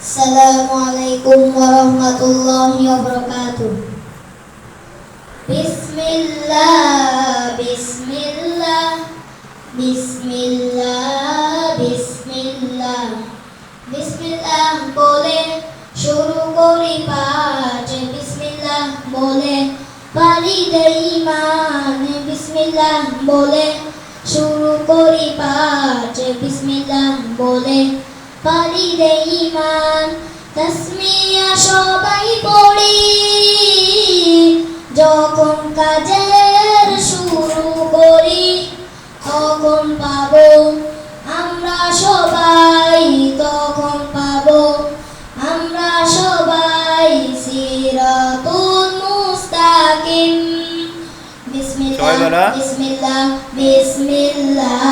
Assalamualaikum warahmatullahi wabarakatuh. Bismillah, Bismillah, Bismillah, Bismillah, Bismillah বলে শুরু করি পাঠ বিসমিল্লাহ বলে পারি ইমান বিসমিল্লাহ বলে শুরু করি পাঠ বিসমিল্লাহ বলে দেই ইমান তসমিয়া সবাই পড়ি। সবাই বলো। বিসমিল্লাহ বিসমিল্লাহ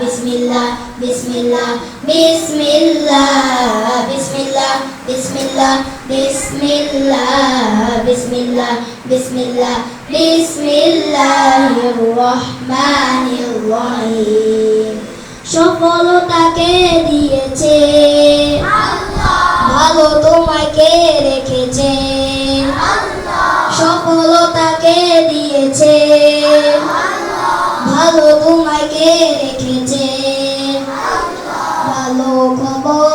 বিসমিল্লাহ বিসমিল্লাহ বিসমিল্লাহ বিসমিল্লাহ বিসমিল্লাহ বিসমিল্লাহ বিসমিল্লাহ বিসমিল্লাহ বিসমিল্লাহির রহমানির রহিম সফলতাকে দিয়েছে ভালো তোমাকে রেখেছে সফলতাকে দিয়েছে তোমাকে রেখেছে? ভালো খবর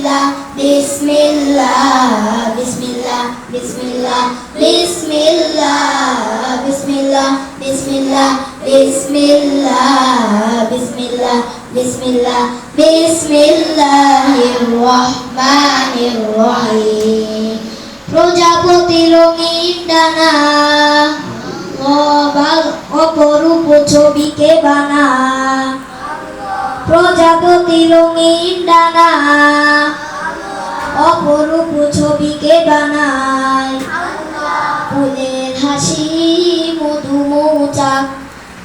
বিসমিল্লাহ বিসমিল্লাহ বিসমিল্লাহ বিসমিল্লাহ বিসমিল্লাহ বিসমিল্লাহ বিসমিল্লাহ বিসমিল্লাহ বিসমিল্লাহ বিসমিল্লাহ বিসমিল্লাহির রহমানির রহিম প্রজাপতি রঙিন ডানা অপরূপ ছবিকে বানা প্রজাপতি রঙিন ডানা, অপরূপ ছবিকে বানায়। ফুলের হাসি মধু মৌচাক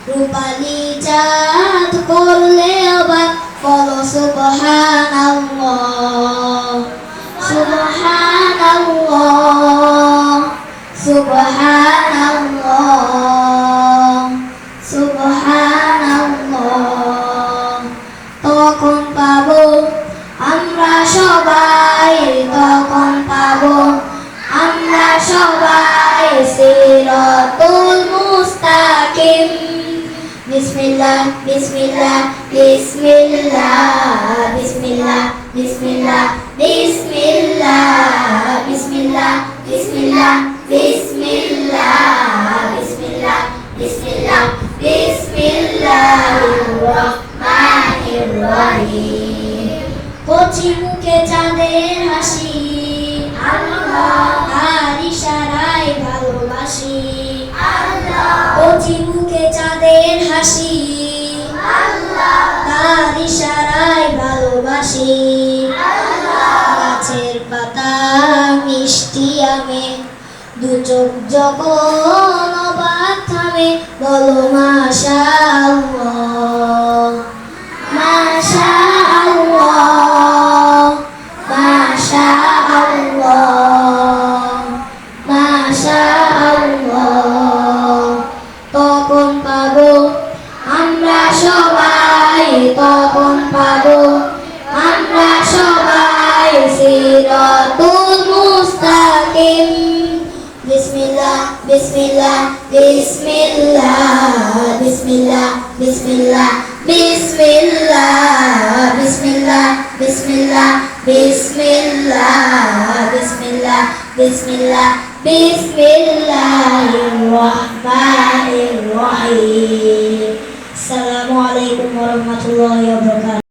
রূপালি চাঁদ করলে অবাক বলো সুবহানাল্লাহ সুবহানাল্লাহ সুবহানাল্লাহ সবাই সিরাতুল মুস্তাকিম বিসমিল্লাহ বিসমিল্লাহ বিসমিল্লাহ বিসমিল্লাহ বিসমিল্লাহ বিসমিল্লাহ বিসমিল্লাহ বিসমিল্লাহ বিসমিল্লাহ বিসমিল্লাহ বিসমিল্লাহ বিসমিল্লাহির রহমানির রহিম কচি আল্লাহ তার ইশারায় ভালোবাসি। গাছের পাতা মিষ্টি আমে দু চোখ যখন অবাক থামে, বলো মাশা মাশা Bismillahirrahmanirrahim. Bismillah, Bismillah, Bismillah. Bismillah, Bismillah, Bismillah. Bismillah, Bismillah, Bismillah. Bismillah, Bismillah, Bismillahirrahmanirrahim. Assalamualaikum warahmatullahi wabarakatuh.